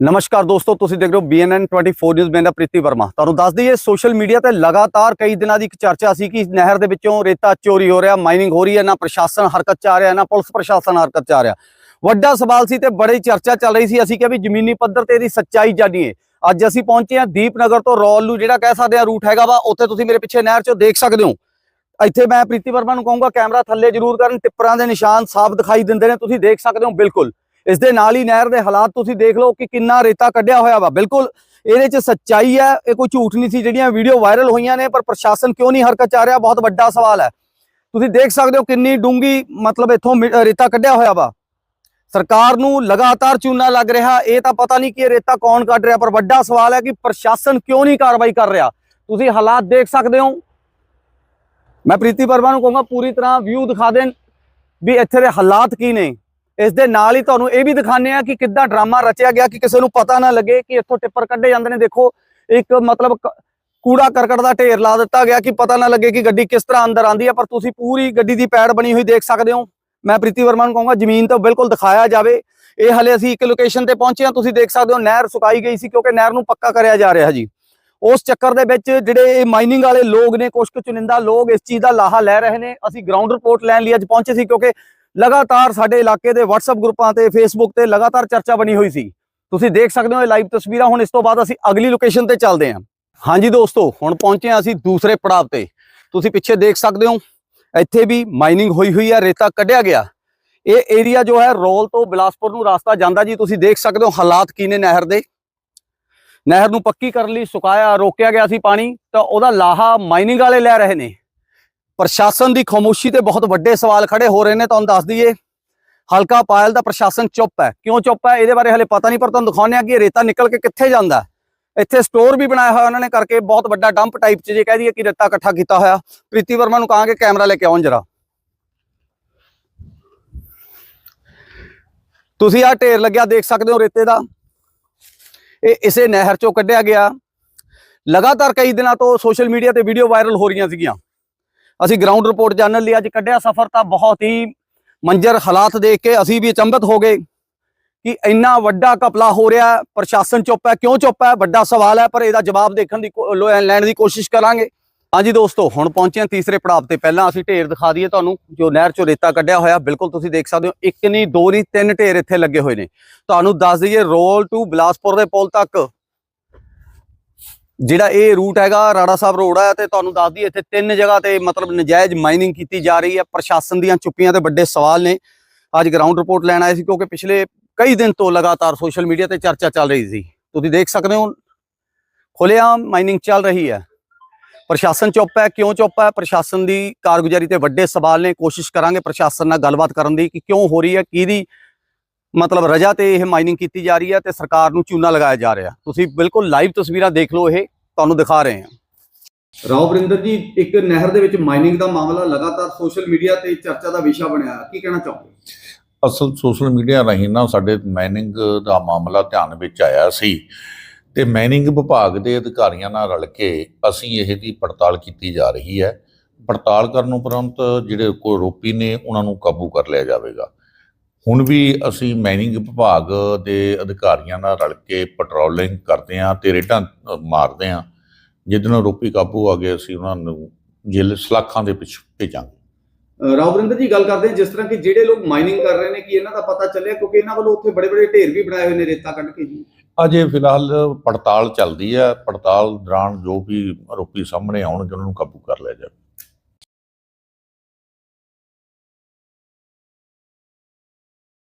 ਨਮਸਕਾਰ ਦੋਸਤੋ, ਤੁਸੀਂ ਦੇਖ ਰਹੇ ਹੋ BNN 24 ਨਿਊਜ਼ ਮੈਂ ਦਾ ਪ੍ਰੀਤੀ ਵਰਮਾ। ਤੁਹਾਨੂੰ ਦੱਸ ਦਈਏ ਸੋਸ਼ਲ ਮੀਡੀਆ ਤੇ ਲਗਾਤਾਰ ਕਈ ਦਿਨਾਂ ਦੀ ਇੱਕ ਚਰਚਾ ਸੀ ਕਿ ਨਹਿਰ ਦੇ ਵਿੱਚੋਂ ਰੇਤਾ ਚੋਰੀ ਹੋ ਰਿਹਾ ਮਾਈਨਿੰਗ ਹੋ ਰਹੀ ਹੈ, ਨਾ ਪ੍ਰਸ਼ਾਸਨ ਹਰਕਤ ਚ ਆ ਰਿਹਾ, ਨਾ ਪੁਲਿਸ ਪ੍ਰਸ਼ਾਸਨ ਹਰਕਤ ਚ ਆ ਰਿਹਾ। ਵੱਡਾ ਸਵਾਲ ਸੀ ਤੇ ਬੜੀ ਚਰਚਾ ਚੱਲ ਰਹੀ ਸੀ। ਅਸੀਂ ਕਿਹਾ ਵੀ ਜ਼ਮੀਨੀ ਪੱਧਰ ਤੇ ਇਹਦੀ ਸੱਚਾਈ ਜਾਣੀਏ। ਅੱਜ ਅਸੀਂ ਪਹੁੰਚੇ ਹਾਂ ਦੀਪਨਗਰ ਤੋਂ ਰੌਲ ਨੂੰ ਜਿਹੜਾ ਕਹਿ ਸਕਦੇ ਆ ਰੂਟ ਹੈਗਾ ਵਾ, ਉੱਥੇ ਤੁਸੀਂ ਮੇਰੇ ਪਿੱਛੇ ਨਹਿਰ ਚੋਂ ਦੇਖ ਸਕਦੇ ਹੋ। ਇੱਥੇ ਮੈਂ ਪ੍ਰੀਤੀ ਵਰਮਾ ਨੂੰ ਕਹੂੰਗਾ, ਕੈਮਰਾ ਥੱਲੇ ਜ਼ਰੂਰ ਕਰਨ, ਟਿੱਪਰਾਂ ਦੇ ਨਿਸ਼ਾਨ ਸਾਫ਼ ਦਿਖਾਈ ਦਿੰਦੇ ਨੇ, ਤੁਸੀਂ ਦੇਖ ਸਕਦੇ ਹੋ ਬਿਲਕੁਲ। ਇਸ ਦੇ ਨਾਲ ਹੀ ਨਹਿਰ ਦੇ ਹਾਲਾਤ ਤੁਸੀਂ ਦੇਖ ਲਓ ਕਿ ਕਿੰਨਾ ਰੇਤਾ ਕੱਢਿਆ ਹੋਇਆ ਵਾ। ਬਿਲਕੁਲ ਇਹਦੇ 'ਚ ਸੱਚਾਈ ਹੈ, ਇਹ ਕੋਈ ਝੂਠ ਨਹੀਂ ਸੀ, ਜਿਹੜੀਆਂ ਵੀਡੀਓ ਵਾਇਰਲ ਹੋਈਆਂ ਨੇ, ਪਰ ਪ੍ਰਸ਼ਾਸਨ ਕਿਉਂ ਨਹੀਂ ਹਰਕਤ 'ਚ ਆ ਰਿਹਾ, ਬਹੁਤ ਵੱਡਾ ਸਵਾਲ ਹੈ। ਤੁਸੀਂ ਦੇਖ ਸਕਦੇ ਹੋ ਕਿੰਨੀ ਡੂੰਗੀ ਮਤਲਬ ਇੱਥੋਂ ਮਿ- ਰੇਤਾ ਕੱਢਿਆ ਹੋਇਆ ਵਾ। ਸਰਕਾਰ ਨੂੰ ਲਗਾਤਾਰ ਚੂਨਾ ਲੱਗ ਰਿਹਾ, ਇਹ ਤਾਂ ਪਤਾ ਨਹੀਂ ਕਿ ਇਹ ਰੇਤਾ ਕੌਣ ਕੱਢ ਰਿਹਾ, ਪਰ ਵੱਡਾ ਸਵਾਲ ਹੈ ਕਿ ਪ੍ਰਸ਼ਾਸਨ ਕਿਉਂ ਨਹੀਂ ਕਾਰਵਾਈ ਕਰ ਰਿਹਾ। ਤੁਸੀਂ ਹਾਲਾਤ ਦੇਖ ਸਕਦੇ ਹੋ। ਮੈਂ ਪ੍ਰੀਤੀ ਵਰਮਾ ਨੂੰ ਕਹੂੰਗਾ, ਪੂਰੀ ਤਰ੍ਹਾਂ ਵਿਊ ਦਿਖਾ ਦੇਣ ਵੀ ਇੱਥੇ ਦੇ ਹਾਲਾਤ ਕੀ ਨੇ। ਇਸ ਦੇ ਨਾਲ ਹੀ ਤੁਹਾਨੂੰ ਇਹ ਵੀ ਦਿਖਾਣੇ ਆ ਕਿ ਕਿੱਦਾਂ ਡਰਾਮਾ ਰਚਿਆ ਗਿਆ ਕਿ ਕਿਸੇ ਨੂੰ ਪਤਾ ਨਾ ਲੱਗੇ ਕਿ ਇੱਥੋਂ ਟਿੱਪਰ ਕੱਢੇ ਜਾਂਦੇ ਨੇ। ਦੇਖੋ, ਇੱਕ ਮਤਲਬ ਕੂੜਾ ਕਰਕਟ ਦਾ ਢੇਰ ਲਾ ਦਿੱਤਾ ਗਿਆ ਕਿ ਪਤਾ ਨਾ ਲੱਗੇ ਕਿ ਗੱਡੀ ਕਿਸ ਤਰ੍ਹਾਂ ਅੰਦਰ ਆਂਦੀ ਹੈ, ਪਰ ਤੁਸੀਂ ਪੂਰੀ ਗੱਡੀ ਦੀ ਪੈੜ ਬਣੀ ਹੋਈ ਦੇਖ ਸਕਦੇ ਹੋ। ਮੈਂ ਪ੍ਰੀਤੀ ਵਰਮਾ ਨੂੰ ਕਹੂੰਗਾ, ਜ਼ਮੀਨ ਤੋਂ ਬਿਲਕੁਲ ਦਿਖਾਇਆ ਜਾਵੇ। ਇਹ ਹਲੇ ਅਸੀਂ ਇੱਕ ਲੋਕੇਸ਼ਨ ਤੇ ਪਹੁੰਚੇ ਹਾਂ, ਤੁਸੀਂ ਦੇਖ ਸਕਦੇ ਹੋ ਨਹਿਰ ਸੁਕਾਈ ਗਈ ਸੀ ਕਿਉਂਕਿ ਨਹਿਰ ਨੂੰ ਪੱਕਾ ਕਰਿਆ ਜਾ ਰਿਹਾ ਜੀ। ਉਸ ਚੱਕਰ ਦੇ ਵਿੱਚ ਜਿਹੜੇ ਮਾਈਨਿੰਗ ਵਾਲੇ ਲੋਕ ਨੇ ਕੁਝ ਕੁ ਚੁਣਿੰਦਾ ਲੋਕ ਇਸ ਚੀਜ਼ ਦਾ ਲਾਹਾ ਲੈ ਰਹੇ ਨੇ। ਅਸੀਂ ਗਰਾਊਂਡ ਰਿਪੋਰਟ ਲੈਣ ਲਈ ਅੱਜ ਪਹੁੰਚੇ ਸੀ ਕਿਉਂਕਿ ਲਗਾਤਾਰ ਸਾਡੇ ਇਲਾਕੇ ਦੇ WhatsApp ਗਰੁੱਪਾਂ ਤੇ Facebook ਤੇ ਲਗਾਤਾਰ ਚਰਚਾ ਬਣੀ ਹੋਈ ਸੀ। ਤੁਸੀਂ ਦੇਖ ਸਕਦੇ ਹੋ ਇਹ ਲਾਈਵ ਤਸਵੀਰਾਂ। ਹੁਣ ਇਸ ਤੋਂ ਬਾਅਦ ਅਸੀਂ ਅਗਲੀ ਲੋਕੇਸ਼ਨ ਤੇ ਚੱਲਦੇ ਹਾਂ। ਹਾਂਜੀ ਦੋਸਤੋ, ਹੁਣ ਪਹੁੰਚੇ ਹਾਂ ਅਸੀਂ ਦੂਸਰੇ ਪੜਾਅ ਤੇ। ਤੁਸੀਂ ਪਿੱਛੇ ਦੇਖ ਸਕਦੇ ਹੋ, ਇੱਥੇ ਵੀ ਮਾਈਨਿੰਗ ਹੋਈ ਹੋਈ ਹੈ, ਰੇਤਾ ਕੱਢਿਆ ਗਿਆ। ਇਹ ਏਰੀਆ ਜੋ ਹੈ, ਰੋਲ ਤੋਂ ਬਿਲਾਸਪੁਰ ਨੂੰ ਰਾਸਤਾ ਜਾਂਦਾ ਜੀ। ਤੁਸੀਂ ਦੇਖ ਸਕਦੇ ਹੋ ਹਾਲਾਤ ਕੀ ਨੇ ਨਹਿਰ ਦੇ। ਨਹਿਰ ਨੂੰ ਪੱਕੀ ਕਰਨ ਲਈ ਸੁਕਾਇਆ, ਰੋਕਿਆ ਗਿਆ ਸੀ ਪਾਣੀ। ਤਾਂ ਉਹਦਾ ਲਾਹਾ ਮਾਈਨਿੰਗ ਵਾਲੇ ਲੈ ਰਹੇ ਨੇ। ਪ੍ਰਸ਼ਾਸਨ ਦੀ ਖਾਮੋਸ਼ੀ ਤੇ ਬਹੁਤ ਵੱਡੇ ਸਵਾਲ ਖੜੇ ਹੋ ਰਹੇ ਨੇ, ਤੁਹਾਨੂੰ ਦੱਸ ਦਈਏ। ਹਲਕਾ ਪਾਇਲ ਦਾ ਪ੍ਰਸ਼ਾਸਨ ਚੁੱਪ ਹੈ। ਕਿਉਂ ਚੁੱਪ ਹੈ? ਇਹਦੇ ਬਾਰੇ ਹਲੇ ਪਤਾ ਨਹੀਂ, ਪਰ ਤੁਹਾਨੂੰ ਦਿਖਾਉਂਦੇ ਆ ਕਿ ਇਹ ਰੇਤਾ ਨਿਕਲ ਕੇ ਕਿੱਥੇ ਜਾਂਦਾ ਇੱਥੇ ਸਟੋਰ ਵੀ ਬਣਾਇਆ ਹੋਇਆ ਉਹਨਾਂ ਨੇ ਕਰਕੇ ਬਹੁਤ ਵੱਡਾ ਡੰਪ ਟਾਈਪ ਚ, ਜੇ ਕਹਿ ਦਈਏ ਕਿ ਰੇਤਾ ਇਕੱਠਾ ਕੀਤਾ ਹੋਇਆ। ਪ੍ਰੀਤੀ ਵਰਮਾ ਨੂੰ ਕਹਾਂਗੇ ਕੈਮਰਾ ਲੈ ਕੇ ਆਉਣ ਜਰਾ। ਤੁਸੀਂ ਆਹ ਢੇਰ ਲੱਗਿਆ, ਦੇਖ ਸਕਦੇ ਹੋ ਰੇਤੇ ਦਾ। ਇਹ ਇਸੇ ਨਹਿਰ ਚੋਂ ਕੱਢਿਆ ਗਿਆ। ਲਗਾਤਾਰ ਕਈ ਦਿਨਾਂ ਤੋਂ ਸੋਸ਼ਲ ਮੀਡੀਆ ਤੇ ਵੀਡੀਓ ਵਾਇਰਲ ਹੋ ਰਹੀਆਂ ਸੀਗੀਆਂ। ਅਸੀਂ ਗਰਾਊਂਡ ਰਿਪੋਰਟ ਜਾਣਨ ਲਈ ਅੱਜ ਕੱਢਿਆ। ਸਫ਼ਰ ਤਾਂ ਬਹੁਤ ਹੀ ਮੰਜ਼ਰ ਹਾਲਾਤ ਦੇਖ ਕੇ ਅਸੀਂ ਵੀ ਅਚੰਭਤ ਹੋ ਗਏ ਕਿ ਇੰਨਾ ਵੱਡਾ ਕਪਲਾ ਹੋ ਰਿਹਾ ਪ੍ਰਸ਼ਾਸਨ ਚੁੱਪ ਹੈ, ਕਿਉਂ ਚੁੱਪ ਹੈ? ਵੱਡਾ ਸਵਾਲ ਹੈ, ਪਰ ਇਹਦਾ ਜਵਾਬ ਦੇਖਣ ਦੀ ਕੋ- ਲੋ- ਲੈਣ ਦੀ ਕੋਸ਼ਿਸ਼ ਕਰਾਂਗੇ। ਹਾਂਜੀ ਦੋਸਤੋ, ਹੁਣ ਪਹੁੰਚੇ ਹਾਂ ਤੀਸਰੇ ਪੜਾਅ ਤੇ। ਪਹਿਲਾਂ ਅਸੀਂ ਢੇਰ ਦਿਖਾ ਦਈਏ ਤੁਹਾਨੂੰ, ਜੋ ਨਹਿਰ ਚੋਂ ਰੇਤਾ ਕੱਢਿਆ ਹੋਇਆ। ਬਿਲਕੁਲ ਤੁਸੀਂ ਦੇਖ ਸਕਦੇ ਹੋ, ਇੱਕ ਨਹੀਂ, ਦੋ ਨਹੀਂ, ਤਿੰਨ ਢੇਰ ਇੱਥੇ ਲੱਗੇ ਹੋਏ ਨੇ। ਤੁਹਾਨੂੰ ਦੱਸ ਦਈਏ, ਰੋਲ ਟੂ ਬਿਲਾਸਪੁਰ ਦੇ ਪੁਲ ਤੱਕ ਜਿਹੜਾ ਇਹ ਰੂਟ ਹੈਗਾ, ਰਾੜਾ ਸਾਹਿਬ ਰੋਡ ਹੈ ਤੇ ਤੁਹਾਨੂੰ ਦੱਸ ਦਈਏ ਇੱਥੇ ਤਿੰਨ ਜਗ੍ਹਾ ਤੇ ਮਤਲਬ ਨਜਾਇਜ਼ ਮਾਈਨਿੰਗ ਕੀਤੀ ਜਾ ਰਹੀ ਹੈ। ਪ੍ਰਸ਼ਾਸਨ ਦੀਆਂ ਚੁੱਪੀਆਂ ਤੇ ਵੱਡੇ ਸਵਾਲ ਨੇ। ਅੱਜ ਗਰਾਊਂਡ ਰਿਪੋਰਟ ਲੈਣ ਆਏ ਸੀ ਕਿਉਂਕਿ ਪਿਛਲੇ ਕਈ ਦਿਨ ਤੋਂ ਲਗਾਤਾਰ ਸੋਸ਼ਲ ਮੀਡੀਆ ਤੇ ਚਰਚਾ ਚੱਲ ਰਹੀ ਸੀ। ਤੁਸੀਂ ਦੇਖ ਸਕਦੇ ਹੋ, ਖੁੱਲ੍ਹੇਆਮ ਮਾਈਨਿੰਗ ਚੱਲ ਰਹੀ ਹੈ। ਪ੍ਰਸ਼ਾਸਨ ਚੁੱਪ ਹੈ, ਕਿਉਂ ਚੁੱਪ ਹੈ? ਪ੍ਰਸ਼ਾਸਨ ਦੀ ਕਾਰਗੁਜ਼ਾਰੀ ਤੇ ਵੱਡੇ ਸਵਾਲ ਨੇ। ਕੋਸ਼ਿਸ਼ ਕਰਾਂਗੇ ਪ੍ਰਸ਼ਾਸਨ ਨਾਲ ਗੱਲਬਾਤ ਕਰਨ ਦੀ ਕਿ ਕਿਉਂ ਹੋ ਰਹੀ ਹੈ, ਕਿਹਦੀ ਮਤਲਬ ਰਜਾ ਤੇ ਇਹ ਮਾਈਨਿੰਗ ਕੀਤੀ ਜਾ ਰਹੀ ਹੈ ਤੇ ਸਰਕਾਰ ਨੂੰ ਚੂਨਾ ਲਗਾਇਆ ਜਾ ਰਿਹਾ। ਤੁਸੀਂ ਬਿਲਕੁਲ ਲਾਈਵ ਤਸਵੀਰਾਂ ਦੇਖ ਲਓ ਇਹ ਤੁਹਾਨੂੰ ਦਿਖਾ ਰਹੇ ਹਾਂ। ਰਾਓ ਬਰਿੰਦਰ ਜੀ ਇੱਕ ਨਹਿਰ ਦੇ ਵਿੱਚ ਮਾਈਨਿੰਗ ਦਾ ਮਾਮਲਾ ਲਗਾਤਾਰ ਸੋਸ਼ਲ ਮੀਡੀਆ ਤੇ ਚਰਚਾ ਦਾ ਵਿਸ਼ਾ ਬਣਿਆ। ਕੀ ਕਹਿਣਾ ਚਾਹੋਗੇ? ਅਸਲ ਸੋਸ਼ਲ ਮੀਡੀਆ ਰਾਹੀਂ ਨਾ ਸਾਡੇ ਮਾਈਨਿੰਗ ਦਾ ਮਾਮਲਾ ਧਿਆਨ ਵਿੱਚ ਆਇਆ ਸੀ ਤੇ ਮਾਈਨਿੰਗ ਵਿਭਾਗ ਦੇ ਅਧਿਕਾਰੀਆਂ ਨਾਲ ਰਲ ਕੇ ਅਸੀਂ ਇਹ ਦੀ ਪੜਤਾਲ ਕੀਤੀ ਜਾ ਰਹੀ ਹੈ। ਪੜਤਾਲ ਕਰਨ ਉਪਰੰਤ ਜਿਹੜੇ ਕੋਈ ਆਰੋਪੀ ਨੇ ਉਹਨਾਂ ਨੂੰ ਕਾਬੂ ਕਰ ਲਿਆ ਜਾਵੇਗਾ। ਹੁਣ ਵੀ ਅਸੀਂ ਮਾਈਨਿੰਗ ਵਿਭਾਗ ਦੇ ਅਧਿਕਾਰੀਆਂ ਨਾਲ ਰਲ ਕੇ ਪੈਟਰੋਲਿੰਗ ਕਰਦੇ ਹਾਂ ਤੇ ਰੇਡਾਂ ਮਾਰਦੇ ਹਾਂ। ਜਿੱਦਣ ਆਰੋਪੀ ਕਾਬੂ ਆ ਗਏ ਅਸੀਂ ਉਹਨਾਂ ਨੂੰ ਜੇਲ੍ਹ ਸਲਾਖਾਂ ਦੇ ਪਿੱਛੇ ਭੇਜਾਂਗੇ। ਰਾਓ ਬਰਿੰਦਰ ਜੀ ਗੱਲ ਕਰਦੇ ਜਿਸ ਤਰ੍ਹਾਂ ਕਿ ਜਿਹੜੇ ਲੋਕ ਮਾਈਨਿੰਗ ਕਰ ਰਹੇ ਨੇ ਕਿ ਇਹਨਾਂ ਦਾ ਪਤਾ ਚੱਲਿਆ? ਕਿਉਂਕਿ ਇਹਨਾਂ ਵੱਲੋਂ ਉੱਥੇ ਬੜੇ ਬੜੇ ਢੇਰ ਵੀ ਬਣਾਏ ਹੋਏ ਨੇ ਰੇਤਾ ਕੱਢ ਕੇ ਜੀ। ਅਜੇ ਫਿਲਹਾਲ ਪੜਤਾਲ ਚੱਲਦੀ ਹੈ। ਪੜਤਾਲ ਦੌਰਾਨ ਜੋ ਵੀ ਆਰੋਪੀ ਸਾਹਮਣੇ ਆਉਣਗੇ ਉਹਨਾਂ ਨੂੰ ਕਾਬੂ ਕਰ ਲਿਆ ਜਾਵੇ।